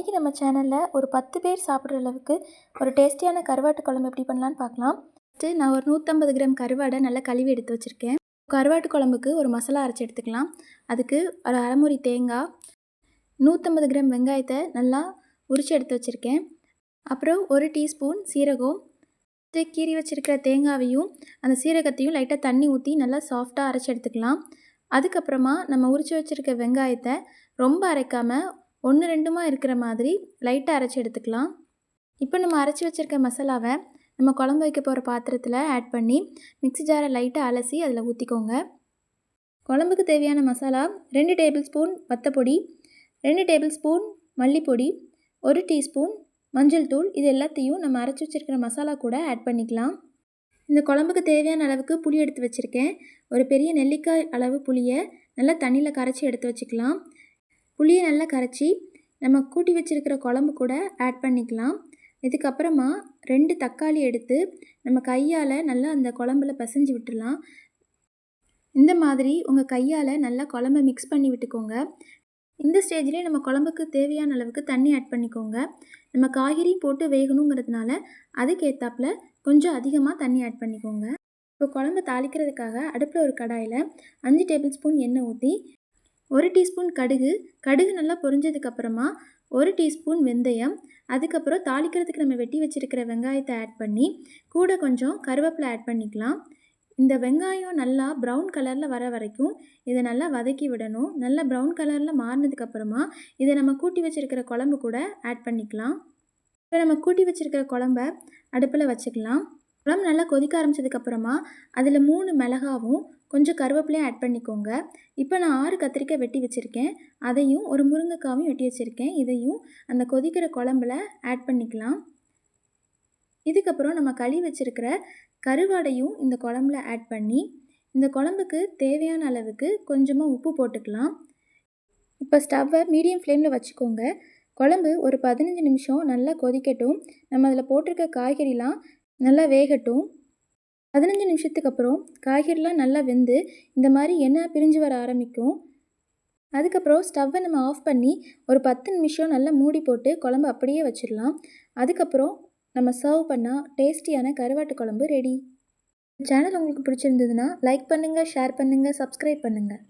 இன்றைக்கி நம்ம சேனலில் ஒரு பத்து பேர் சாப்பிட்ற அளவுக்கு ஒரு டேஸ்டியான கருவாட்டு குழம்பு எப்படி பண்ணலான்னு பார்க்கலாம். ஃபஸ்ட்டு நான் ஒரு நூற்றம்பது கிராம் கருவாடை நல்லா கழுவி எடுத்து வச்சுருக்கேன். கருவாட்டு குழம்புக்கு ஒரு மசாலா அரைச்சி எடுத்துக்கலாம். அதுக்கு ஒரு அரைமுறி தேங்காய் நூற்றம்பது கிராம் வெங்காயத்தை நல்லா உரித்து எடுத்து வச்சுருக்கேன். அப்புறம் ஒரு டீஸ்பூன் சீரகம். கீறி வச்சுருக்கிற தேங்காவையும் அந்த சீரகத்தையும் லைட்டாக தண்ணி ஊற்றி நல்லா சாஃப்டாக அரைச்சி எடுத்துக்கலாம். அதுக்கப்புறமா நம்ம உரித்து வச்சுருக்க வெங்காயத்தை ரொம்ப அரைக்காமல் ஒன்று ரெண்டுமா இருக்கிற மாதிரி லைட்டாக அரைச்சி எடுத்துக்கலாம். இப்போ நம்ம அரைச்சி வச்சுருக்க மசாலாவை நம்ம குழம்பு வைக்க போகிற பாத்திரத்தில் ஆட் பண்ணி மிக்ஸி ஜாரை லைட்டாக அலசி அதில் ஊற்றிக்கோங்க குழம்புக்கு தேவையான மசாலா ரெண்டு டேபிள் ஸ்பூன் வத்தப்பொடி ரெண்டு டேபிள் ஸ்பூன் மல்லிப்பொடி ஒரு டீஸ்பூன் மஞ்சள் தூள் இது எல்லாத்தையும் நம்ம அரைச்சி வச்சுருக்கிற மசாலா கூட ஆட் பண்ணிக்கலாம். இந்த குழம்புக்கு தேவையான அளவுக்கு புளி எடுத்து வச்சுருக்கேன். ஒரு பெரிய நெல்லிக்காய் அளவு புளியை நல்லா தண்ணியில் கரைச்சி எடுத்து வச்சுக்கலாம். புளியை நல்லா கரைச்சி நம்ம கூட்டி வச்சுருக்கிற குழம்பு கூட ஆட் பண்ணிக்கலாம். இதுக்கப்புறமா ரெண்டு தக்காளி எடுத்து நம்ம கையால் நல்லா அந்த குழம்புல பசைஞ்சு விட்டுடலாம். இந்த மாதிரி உங்கள் கையால் நல்லா குழம்ப மிக்ஸ் பண்ணி விட்டுக்கோங்க. இந்த ஸ்டேஜ்லேயே நம்ம குழம்புக்கு தேவையான அளவுக்கு தண்ணி ஆட் பண்ணிக்கோங்க. நம்ம காய்கறி போட்டு வேகணுங்கிறதுனால அதுக்கேற்றாப்புல கொஞ்சம் அதிகமாக தண்ணி ஆட் பண்ணிக்கோங்க. இப்போ குழம்பு தாளிக்கிறதுக்காக அடுப்பில் ஒரு கடாயில் அஞ்சு டேபிள் ஸ்பூன் எண்ணெய் ஊற்றி ஒரு டீஸ்பூன் கடுகு. கடுகு நல்லா பொரிஞ்சதுக்கப்புறமா ஒரு டீஸ்பூன் வெந்தயம். அதுக்கப்புறம் தாளிக்கிறதுக்கு நம்ம வெட்டி வச்சுருக்கிற வெங்காயத்தை ஆட் பண்ணி கூட கொஞ்சம் கருவேப்பிலை ஆட் பண்ணிக்கலாம். இந்த வெங்காயம் நல்லா ப்ரௌன் கலரில் வர வரைக்கும் இதை நல்லா வதக்கி விடணும். நல்லா ப்ரௌன் கலரில் மாறினதுக்கப்புறமா இதை நம்ம கூட்டி வச்சுருக்கிற குழம்பு கூட ஆட் பண்ணிக்கலாம். இப்போ நம்ம கூட்டி வச்சுருக்கிற குழம்ப அடுப்பில் வச்சுக்கலாம். குழம்பு நல்லா கொதிக்க ஆரம்பிச்சதுக்கப்புறமா அதில் மூணு மிளகாவும் கொஞ்சம் கருவேப்பிலையும் ஆட் பண்ணிக்கோங்க. இப்போ நான் ஆறு கத்திரிக்காய் வெட்டி வச்சுருக்கேன். அதையும் ஒரு முருங்கைக்காவையும் வெட்டி வச்சுருக்கேன். இதையும் அந்த கொதிக்கிற குழம்புல ஆட் பண்ணிக்கலாம். இதுக்கப்புறம் நம்ம கழுவி வச்சுருக்கிற கருவாடையும் இந்த குழம்புல ஆட் பண்ணி இந்த குழம்புக்கு தேவையான அளவுக்கு கொஞ்சமாக உப்பு போட்டுக்கலாம். இப்போ ஸ்டவ்வை மீடியம் ஃப்ளேமில் வச்சுக்கோங்க. குழம்பு ஒரு பதினஞ்சு நிமிஷம் நல்லா கொதிக்கட்டும். நம்ம அதில் போட்டிருக்க காய்கறிலாம் நல்லா வேகட்டும். பதினஞ்சு நிமிஷத்துக்கு அப்புறம் காய்கறிலாம் நல்லா வெந்து இந்த மாதிரி எண்ணெய் பிரிஞ்சு வர ஆரம்பிக்கும். அதுக்கப்புறம் ஸ்டவ்வை நம்ம ஆஃப் பண்ணி ஒரு பத்து நிமிஷம் நல்லா மூடி போட்டு குழம்பு அப்படியே வச்சிடலாம். அதுக்கப்புறம் நம்ம சர்வ் பண்ணால் டேஸ்டியான கருவாட்டு குழம்பு ரெடி. சேனல் உங்களுக்கு பிடிச்சிருந்ததுன்னா லைக் பண்ணுங்கள் ஷேர் பண்ணுங்கள் சப்ஸ்கிரைப் பண்ணுங்கள்